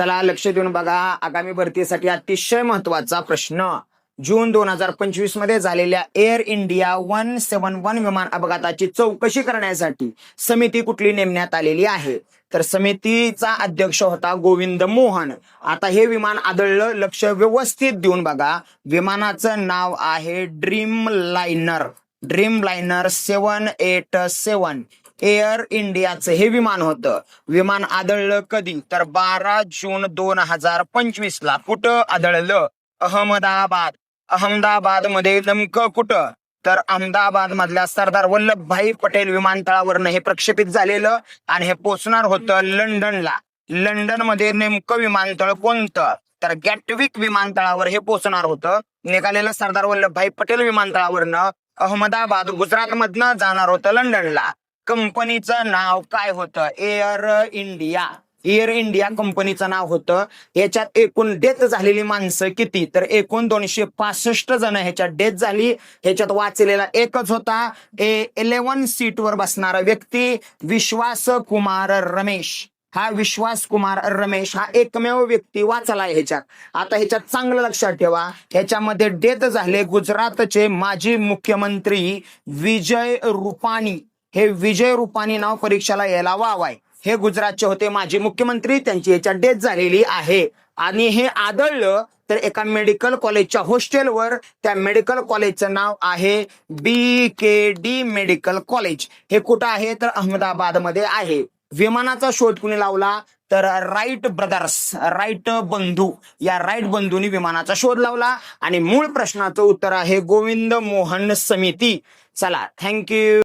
चला लक्ष देऊन बघा. आगामी भरतीसाठी अतिशय महत्त्वाचा प्रश्न. जून दोन हजार पंचवीसमध्ये झालेल्या Air India one seven one विमान अपघाताची चौकशी करण्यासाठी समिती कुठली नेमण्यात आलेली आहे? तर समितीचा अध्यक्ष होता गोविंद मोहन. आता हे विमान आदळलं लक्ष व्यवस्थित देऊन बघा. विमानाचं नाव आहे Dreamliner Dreamliner seven eight seven. Air इंडियाचं हे विमान होतं. विमान आदळलं कधी? तर बारा जून दोन हजार पंचवीस ला कुठं आदळलं? अहमदाबाद. अहमदाबादमध्ये नेमकं कुठं? तर अहमदाबाद मधल्या सरदार वल्लभभाई पटेल विमानतळावरनं हे प्रक्षेपित झालेलं आणि हे पोचणार होतं लंडनला. लंडनमध्ये नेमकं विमानतळ कोणतं? तर गॅटविक विमानतळावर हे पोचणार होतं. निघालेलं सरदार वल्लभभाई पटेल विमानतळावरनं अहमदाबाद गुजरात मधनं जाणार होतं लंडनला. कंपनीचं नाव काय होतं? एअर इंडिया एअर इंडिया कंपनीचं नाव होतं. याच्यात एकूण डेथ झालेली माणसं किती? तर एकूण दोनशे पासष्ट जण ह्याच्यात डेथ झाली. ह्याच्यात वाचलेला एकच होता. ए इलेव्हन सीट वर बसणारा व्यक्ती विश्वास कुमार रमेश. हा विश्वास कुमार रमेश हा एकमेव व्यक्ती वाचला आहे ह्याच्यात. आता ह्याच्यात चांगलं लक्षात ठेवा. ह्याच्यामध्ये डेथ झाले गुजरातचे माजी मुख्यमंत्री विजय रुपानी हे विजय रुपानी नाव परीक्षेला यायला वावाय. हे गुजरातचे होते माजी मुख्यमंत्री. त्यांची याच्यात डेथ झालेली आहे. आणि हे आदळलं तर एका मेडिकल कॉलेजच्या हॉस्टेलवर त्या मेडिकल कॉलेजचं नाव आहे B K D medical college. हे कुठं आहे? तर अहमदाबादमध्ये आहे. विमानाचा शोध कुणी लावला? तर राईट ब्रदर्स राईट बंधू. या राईट बंधूंनी विमानाचा शोध लावला. आणि मूळ प्रश्नाचं उत्तर आहे गोविंद मोहन समिती. चला थँक्यू